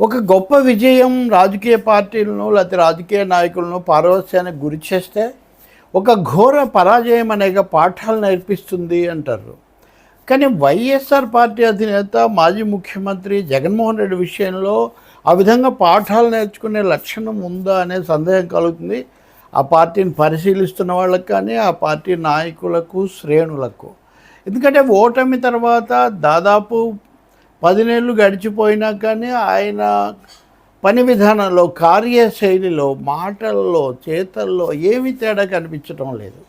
ఒక గొప్ప విజయం రాజకీయ పార్టీలను లేకపోతే రాజకీయ నాయకులను పారవస్యానికి గురి చేస్తే ఒక ఘోర పరాజయం అనేక పాఠాలు నేర్పిస్తుంది అంటారు. కానీ వైఎస్ఆర్ పార్టీ అధినేత మాజీ ముఖ్యమంత్రి జగన్మోహన్ రెడ్డి విషయంలో ఆ విధంగా పాఠాలు నేర్చుకునే లక్షణం ఉందా అనే సందేహం కలుగుతుంది. ఆ పార్టీని పరిశీలిస్తున్న వాళ్ళకు కానీ ఆ పార్టీ నాయకులకు శ్రేణులకు. ఎందుకంటే ఓటమి తర్వాత దాదాపు పదినేళ్ళు గడిచిపోయినా కానీ ఆయన పని విధానంలో కార్యశైలిలో మాటల్లో చేతల్లో ఏమీ తేడా కనిపించడం లేదు.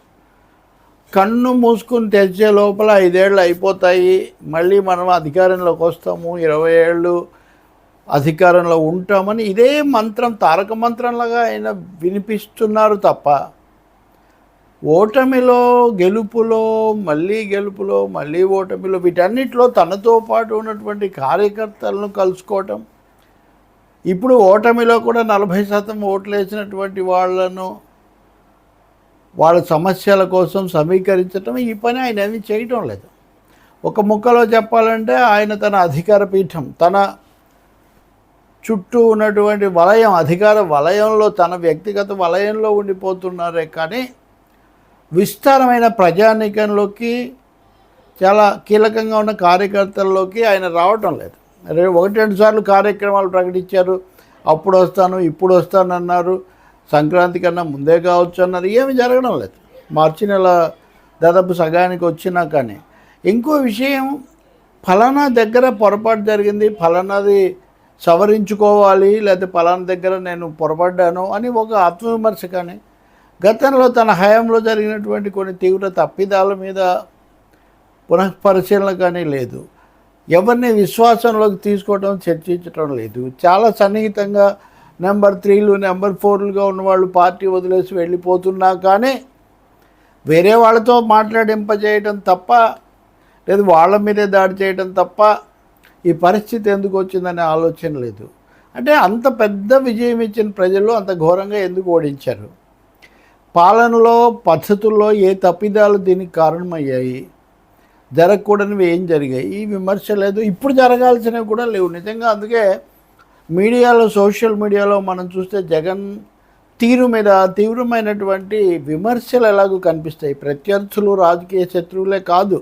కన్ను మూసుకుని తెచ్చే లోపల ఐదేళ్ళు అయిపోతాయి. మళ్ళీ మనం అధికారంలోకి వస్తాము. ఇరవై ఏళ్ళు అధికారంలో ఉంటామని ఇదే మంత్రం తారక మంత్రంలాగా ఆయన వినిపిస్తున్నారు తప్ప ఓటమిలో గెలుపులో మళ్ళీ గెలుపులో మళ్ళీ ఓటమిలో వీటన్నిటిలో తనతో పాటు ఉన్నటువంటి కార్యకర్తలను కలుసుకోవటం. ఇప్పుడు ఓటమిలో కూడా నలభై శాతం ఓట్లు వేసినటువంటి వాళ్ళను వాళ్ళ సమస్యల కోసం సమీకరించటం ఈ పని ఆయన ఏమీ చేయటం లేదు. ఒక ముక్కలో చెప్పాలంటే ఆయన తన అధికార పీఠం తన చుట్టూ ఉన్నటువంటి వలయం అధికార వలయంలో తన వ్యక్తిగత వలయంలో ఉండిపోతున్నారే కానీ విస్తారమైన ప్రజానీకంలోకి చాలా కీలకంగా ఉన్న కార్యకర్తల్లోకి ఆయన రావటం లేదు. ఒకటి రెండు సార్లు కార్యక్రమాలు ప్రకటించారు. అప్పుడు వస్తాను ఇప్పుడు వస్తాను అన్నారు. సంక్రాంతి కన్నా ముందే కావచ్చు అన్నారు. ఏమి జరగడం లేదు. మార్చి నెల దాదాపు సగానికి వచ్చినా కానీ. ఇంకో విషయం ఫలానా దగ్గర పొరపాటు జరిగింది ఫలానాది సవరించుకోవాలి లేకపోతే ఫలానా దగ్గర నేను పొరపడ్డాను అని ఒక ఆత్మవిమర్శ కానీ గతంలో తన హయాంలో జరిగినటువంటి కొన్ని తీవ్ర తప్పిదాల మీద పునఃపరిశీలన కానీ లేదు. ఎవరిని విశ్వాసంలోకి తీసుకోవడం చర్చించడం లేదు. చాలా సన్నిహితంగా నెంబర్ త్రీలు నెంబర్ ఫోర్లుగా ఉన్నవాళ్ళు పార్టీ వదిలేసి వెళ్ళిపోతున్నా కానీ వేరే వాళ్ళతో మాట్లాడింపజేయడం తప్ప లేదు వాళ్ళ మీదే దాడి చేయడం తప్ప ఈ పరిస్థితి ఎందుకు వచ్చిందనే ఆలోచన లేదు. అంటే అంత పెద్ద విజయం ఇచ్చిన ప్రజలు అంత ఘోరంగా ఎందుకు ఓడించారు? పాలనలో పద్ధతుల్లో ఏ తప్పిదాలు దీనికి కారణమయ్యాయి? జరగకూడనివి ఏం జరిగాయి? ఈ విమర్శ లేదు ఇప్పుడు జరగాల్సినవి కూడా లేవు. నిజంగా అందుకే మీడియాలో సోషల్ మీడియాలో మనం చూస్తే జగన్ తీరు మీద తీవ్రమైనటువంటి విమర్శలు ఎలాగో కనిపిస్తాయి. ప్రత్యర్థులు రాజకీయ శత్రువులే కాదు.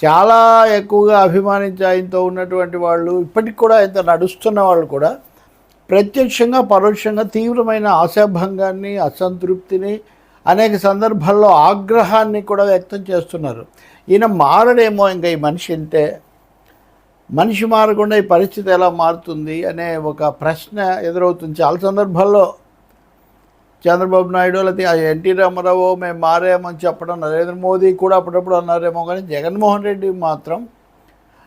చాలా ఎక్కువగా అభిమానించి ఆయనతో ఉన్నటువంటి వాళ్ళు ఇప్పటికి కూడా ఆయనతో నడుస్తున్న వాళ్ళు కూడా ప్రత్యక్షంగా పరోక్షంగా తీవ్రమైన ఆశాభంగాన్ని అసంతృప్తిని అనేక సందర్భాల్లో ఆగ్రహాన్ని కూడా వ్యక్తం చేస్తున్నారు. ఈయన మారడేమో ఇంకా ఈ మనిషి అంటే మనిషి మారకుండా ఈ పరిస్థితి ఎలా మారుతుంది అనే ఒక ప్రశ్న ఎదురవుతుంది. చాలా సందర్భాల్లో చంద్రబాబు నాయుడు లేకపోతే ఎన్టీ రామారావు మేము మారామని చెప్పడం నరేంద్ర మోదీ కూడా అప్పుడప్పుడు అన్నారేమో కానీ జగన్మోహన్ రెడ్డి మాత్రం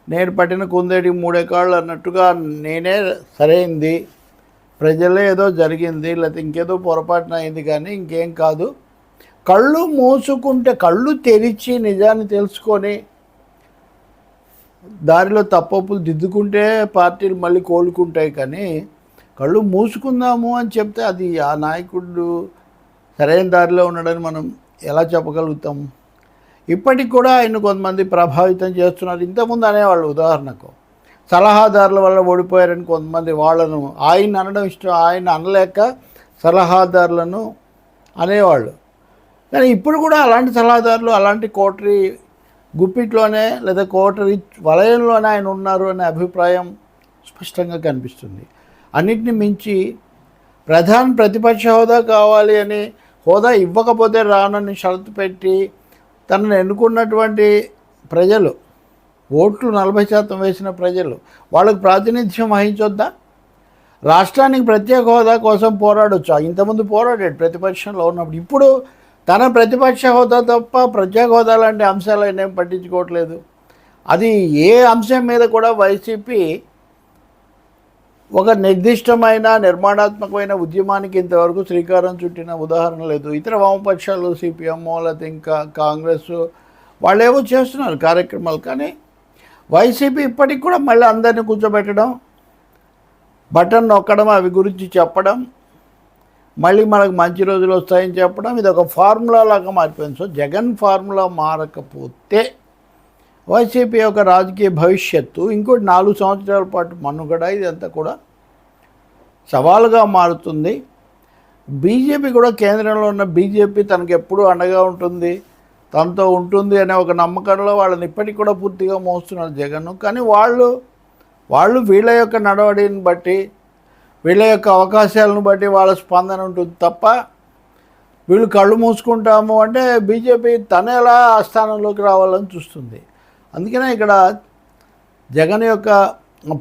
నేను పట్టిన కుందేటికి మూడే కాళ్ళు అన్నట్టుగా నేనే సరైంది ప్రజలే ఏదో జరిగింది లేకపోతే ఇంకేదో పొరపాటున అయింది కానీ ఇంకేం కాదు. కళ్ళు మూసుకుంటే కళ్ళు తెరిచి నిజాన్ని తెలుసుకొని దారిలో తప్పప్పులు దిద్దుకుంటే పార్టీలు మళ్ళీ కోలుకుంటాయి కానీ కళ్ళు మూసుకుందాము అని చెప్తే అది ఆ నాయకుడు సరైన దారిలో ఉన్నాడని మనం ఎలా చెప్పగలుగుతాం? ఇప్పటికి కూడా ఆయన కొంతమంది ప్రభావితం చేస్తున్నారు. ఇంతకుముందు అనేవాళ్ళు ఉదాహరణకు సలహాదారుల వల్ల ఓడిపోయారని కొంతమంది వాళ్ళను ఆయన అనడం ఇష్టం ఆయన అనలేక సలహాదారులను అనేవాళ్ళు. కానీ ఇప్పుడు కూడా అలాంటి సలహాదారులు అలాంటి కోటరీ గుప్పిట్లోనే లేదా కోటరీ వలయంలోనే ఆయన ఉన్నారు అనే అభిప్రాయం స్పష్టంగా కనిపిస్తుంది. అన్నిటిని మించి ప్రధాన ప్రతిపక్ష హోదా కావాలి అని హోదా ఇవ్వకపోతే రానని షరతు పెట్టి తనను ఎన్నుకున్నటువంటి ప్రజలు ఓట్లు నలభై శాతం వేసిన ప్రజలు వాళ్ళకు ప్రాతినిధ్యం వహించొద్దా? రాష్ట్రానికి ప్రత్యేక హోదా కోసం పోరాడొచ్చు? ఇంతకుముందు పోరాడాడు ప్రతిపక్షంలో ఉన్నప్పుడు. ఇప్పుడు తన ప్రతిపక్ష హోదా తప్ప ప్రత్యేక హోదా లాంటి అంశాలు ఆయన ఏం పట్టించుకోవట్లేదు. అది ఏ అంశం మీద కూడా వైసీపీ ఒక నిర్దిష్టమైన నిర్మాణాత్మకమైన ఉద్యమానికి ఇంతవరకు శ్రీకారం చుట్టిన ఉదాహరణ లేదు. ఇతర వామపక్షాలు సిపిఎం లేకపోతే ఇంకా కాంగ్రెస్ వాళ్ళేవో చేస్తున్నారు కార్యక్రమాలు. కానీ వైసీపీ ఇప్పటికి కూడా మళ్ళీ అందరినీ కూర్చోబెట్టడం బటన్ నొక్కడం అవి గురించి చెప్పడం మళ్ళీ మనకు మంచి రోజులు వస్తాయని చెప్పడం ఇది ఒక ఫార్ములా లాగా మారిపోయింది. సో జగన్ ఫార్ములా మారకపోతే వైసీపీ యొక్క రాజకీయ భవిష్యత్తు ఇంకోటి నాలుగు సంవత్సరాల పాటు మనుగడ ఇదంతా కూడా సవాలుగా మారుతుంది. బీజేపీ కూడా కేంద్రంలో ఉన్న బీజేపీ తనకు ఎప్పుడూ అండగా ఉంటుంది. తనతో ఉంటుంది అనే ఒక నమ్మకంలో వాళ్ళని ఇప్పటికి కూడా పూర్తిగా మోస్తున్నారు జగన్ కానీ వాళ్ళు వాళ్ళు వీళ్ళ యొక్క నడవడిని బట్టి వీళ్ళ యొక్క అవకాశాలను బట్టి వాళ్ళ స్పందన ఉంటుంది తప్ప వీళ్ళు కళ్ళు మూసుకుంటాము అంటే బీజేపీ తన ఎలా ఆ స్థానంలోకి రావాలని చూస్తుంది. అందుకనే ఇక్కడ జగన్ యొక్క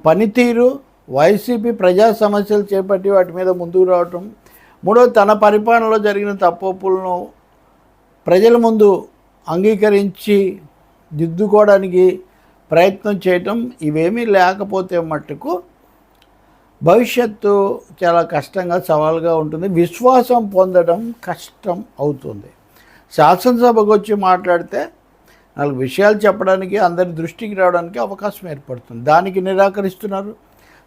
పనితీరు వైసీపీ ప్రజా సమస్యలు చేపట్టి వాటి మీద ముందుకు రావటం మూడో తన పరిపాలనలో జరిగిన తప్పులను ప్రజల ముందు అంగీకరించి దిద్దుకోవడానికి ప్రయత్నం చేయటం ఇవేమీ లేకపోతే మట్టుకు భవిష్యత్తు చాలా కష్టంగా సవాల్గా ఉంటుంది. విశ్వాసం పొందడం కష్టం అవుతుంది. శాసనసభకు వచ్చి మాట్లాడితే నాలుగు విషయాలు చెప్పడానికి అందరి దృష్టికి రావడానికి అవకాశం ఏర్పడుతుంది. దానికి నిరాకరిస్తున్నారు.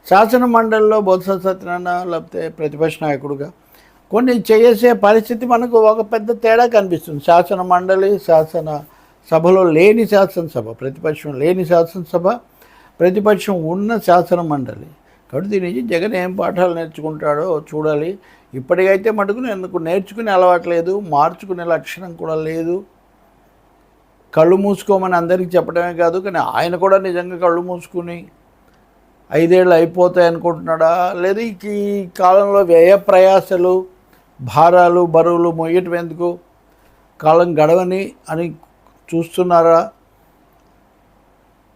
శాసన మండలిలో బొత్స సత్యనారాయణ లేకపోతే ప్రతిపక్ష నాయకుడుగా కొన్ని చేసే పరిస్థితి మనకు ఒక పెద్ద తేడా కనిపిస్తుంది. శాసన మండలి శాసన సభలో లేని శాసనసభ ప్రతిపక్షం లేని శాసనసభ ప్రతిపక్షం ఉన్న శాసన మండలి. కాబట్టి దీని నుంచి జగన్ ఏం పాఠాలు నేర్చుకుంటాడో చూడాలి. ఇప్పటికైతే మటుకు ఎందుకు నేర్చుకునే అలవాట్లేదు మార్చుకునే లక్షణం కూడా లేదు. కళ్ళు మూసుకోమని అందరికీ చెప్పడమే కాదు కానీ ఆయన కూడా నిజంగా కళ్ళు మూసుకుని ఐదేళ్ళు అయిపోతాయి అనుకుంటున్నాడా? లేదా ఈ కాలంలో వ్యయ ప్రయాసలు భారాలు బరువులు మొయ్యటం ఎందుకు కాలం గడవని అని చూస్తున్నారా?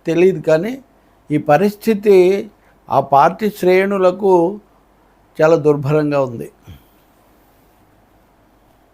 తెలియదు కానీ ఈ పరిస్థితి ఆ పార్టీ శ్రేణులకు చాలా దుర్భరంగా ఉంది.